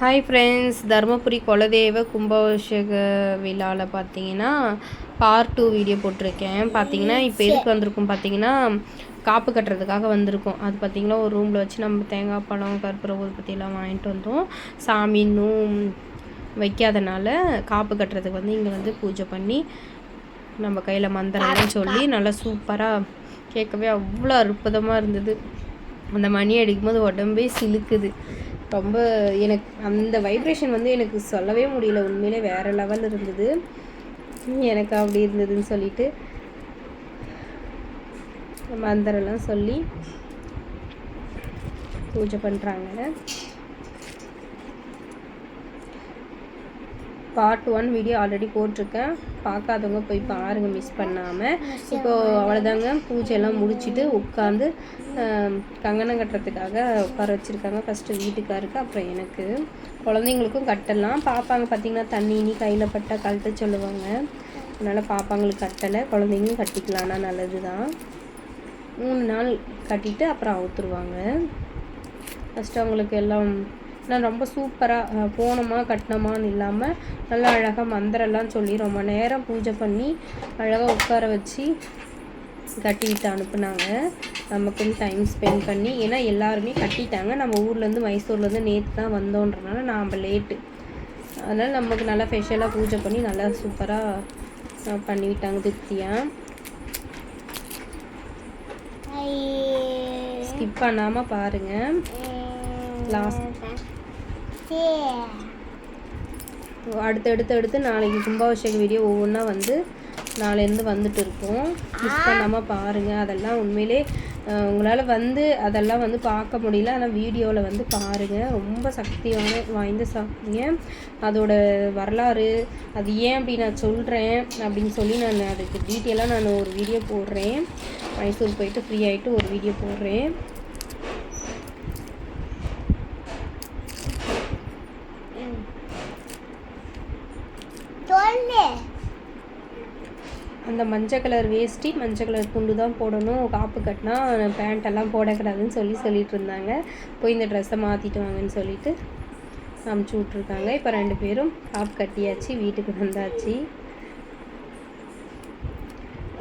Hi friends Dharmapuri குலதெய்வ கும்பாபிஷேக விழாவில் பார்த்தீங்கன்னா பார்ட் டூ வீடியோ போட்டிருக்கேன். பார்த்தீங்கன்னா இப்போ எதுக்கு வந்திருக்கும் பார்த்தீங்கன்னா காப்பு கட்டுறதுக்காக வந்திருக்கோம். அது பார்த்திங்கன்னா ஒரு ரூமில் வச்சு நம்ம தேங்காய் பழம் கற்பூர ஊதுபத்தியெல்லாம் வாங்கிட்டு வந்தோம். சாமி இன்னும் வைக்காதனால காப்பு கட்டுறதுக்கு வந்து இங்கே வந்து பூஜை பண்ணி நம்ம கையில் மந்திரம்லாம் சொல்லி நல்லா சூப்பராக கேட்கவே அவ்வளோ அற்புதமாக இருந்தது. அந்த மணி அடிக்கும்போது உடம்பே சிலுக்குது. ரொம்ப எனக்கு அந்த வைப்ரேஷன் வந்து எனக்கு சொல்லவே முடியல. உண்மையிலே வேறு லெவல் இருந்தது. எனக்கு அப்படி இருந்ததுன்னு சொல்லிட்டு மந்திரம்லாம் சொல்லி பூஜை பண்ணுறாங்க பார்ட் ஒன் வீடியோ ஆல்ரெடி போட்டிருக்கேன். பார்க்காதவங்க போய் பாருங்கள் மிஸ் பண்ணாமல் இப்போது அவ்வளோதாங்க பூஜையெல்லாம் முடிச்சுட்டு உட்காந்து கங்கணம் கட்டுறதுக்காக உட்கார வச்சுருக்காங்க. ஃபஸ்ட்டு வீட்டுக்காருக்கு அப்புறம் எனக்கு. குழந்தைங்களுக்கும் கட்டலாம். பாப்பாங்க பார்த்திங்கன்னா தண்ணி இனி கையில் பட்டால் கழட்ட சொல்லுவாங்க. அதனால் பாப்பாங்களுக்கு கட்டலை. குழந்தைங்களும் கட்டிக்கலாம்னா நல்லது தான் மூணு நாள் கட்டிட்டு அப்புறம் அவுத்துருவாங்க. ஃபஸ்ட்டு அவங்களுக்கு எல்லாம் நான் ரொம்ப சூப்பராக போனோமா கட்டினோமான்னு இல்லாமல் நல்லா அழகாக மந்திரம்லாம் சொல்லி ரொம்ப நேரம் பூஜை பண்ணி அழகாக உட்கார வச்சு கட்டிட்டு அனுப்புனாங்க. நமக்குன்னு டைம் ஸ்பெண்ட் பண்ணி ஏன்னா எல்லாருமே கட்டிட்டாங்க. நம்ம ஊர்லேருந்து மைசூர்லேருந்து நேற்று தான் வந்தோன்றனால நாம் லேட்டு அதனால் நமக்கு நல்லா ஸ்பெஷலாக பூஜை பண்ணி நல்லா சூப்பராக பண்ணிவிட்டாங்க திருப்தியாக ஸ்கிப் பண்ணாமல் பாருங்கள் லாஸ்ட் அடுத்து அடுத்து அடுத்து நாளைக்கு கும்பாபிஷேக வீடியோ ஒவ்வொன்றா வந்து நாளையிலேருந்து வந்துட்டு இருக்கோம். மிஸ் பண்ணாமல் பாருங்கள் அதெல்லாம் உண்மையிலே உங்களால் வந்து அதெல்லாம் வந்து பார்க்க முடியல. ஆனால் வீடியோவில் வந்து பாருங்கள் ரொம்ப சக்தியான வாய்ந்த சாமிங்க அதோட வரலாறு அது ஏன் அப்படி நான் சொல்கிறேன் அப்படின்னு சொல்லி நான் அதுக்கு டீட்டெயிலாக நான் ஒரு வீடியோ போடுறேன். மைசூர் போயிட்டு ஃப்ரீ ஆகிட்டு ஒரு வீடியோ போடுறேன். அந்த மஞ்சள் கலர் வேஷ்டி மஞ்சள் கலர் துண்டு தான் போடணும். காப்பு கட்டினா பேண்ட்டெல்லாம் போடக்கூடாதுன்னு சொல்லி சொல்லிட்டு இருந்தாங்க. போய் இந்த ட்ரெஸ்ஸை மாற்றிட்டு வாங்கன்னு சொல்லிட்டு அமுச்சு விட்ருக்காங்க இப்போ ரெண்டு பேரும் காப்பு கட்டியாச்சு வீட்டுக்கு வந்தாச்சு.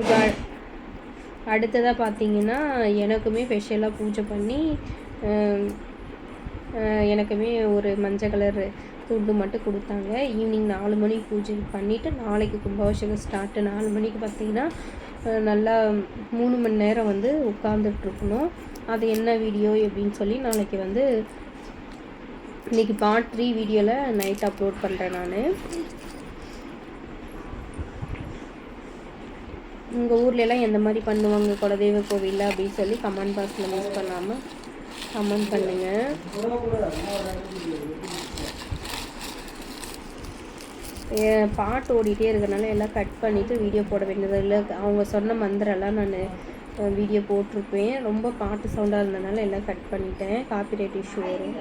இப்போ அடுத்ததாக பார்த்தீங்கன்னா எனக்குமே ஸ்பெஷலாக பூஜை பண்ணி எனக்குமே ஒரு மஞ்சள் கலர் துண்டு மட்டும் கொடுத்தாங்க. ஈவினிங் நாலு மணிக்கு பூஜை பண்ணிவிட்டு நாளைக்கு கும்பாபிஷேகம் ஸ்டார்ட்டு நாலு மணிக்கு பார்த்திங்கன்னா நல்லா மூணு மணி நேரம் வந்து உட்காந்துட்ருக்கணும் அது என்ன வீடியோ அப்படின்னு சொல்லி நாளைக்கு வந்து இன்றைக்கி பார்ட் த்ரீ வீடியோவில் நைட் அப்லோட் பண்ணுறேன் நான். உங்கள் ஊர்லெலாம் எந்த மாதிரி பண்ணுவாங்க? குலதெய்வ கோவிலில் அப்படின்னு சொல்லி கமெண்ட் பாக்ஸில் மிஸ் பண்ணாமல் கமெண்ட் பண்ணுங்கள் பாட்டு ஓடிட்டே இருக்கிறனால எல்லாம் கட் பண்ணிவிட்டு வீடியோ போட வேண்டியது இல்லை. அவங்க சொன்ன மந்திரெல்லாம் நான் வீடியோ போட்டிருப்பேன். ரொம்ப பாட்டு சவுண்டாக இருந்ததுனால எல்லாம் கட் பண்ணிட்டேன். காப்பிரைட் இஷ்யூ வரும்.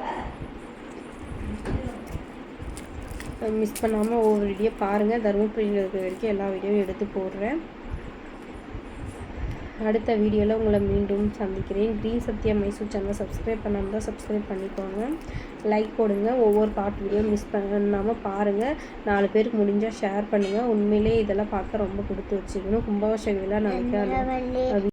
மிஸ் பண்ணாமல் ஒவ்வொரு வீடியோ பாருங்கள் தருமபுரியில் இருக்கிற வரைக்கும் எல்லா வீடியோவும் எடுத்து போடுறேன். அடுத்த வீடியோவில் உங்களை மீண்டும் சந்திக்கிறேன். க்ரீன் சத்யா மைசூர் சேனலை சப்ஸ்கிரைப் பண்ணாமல் தான் சப்ஸ்கிரைப் பண்ணிக்கோங்க. லைக் கொடுங்க ஒவ்வொரு பாட் வீடியோ மிஸ் பண்ணாமல் பாருங்கள் நாலு பேருக்கு முடிஞ்சால் ஷேர் பண்ணுங்கள் உண்மையிலே இதெல்லாம் பார்க்க ரொம்ப கொடுத்து வச்சுக்கணும் கும்பாபிஷேகம் விழா நாளைக்கு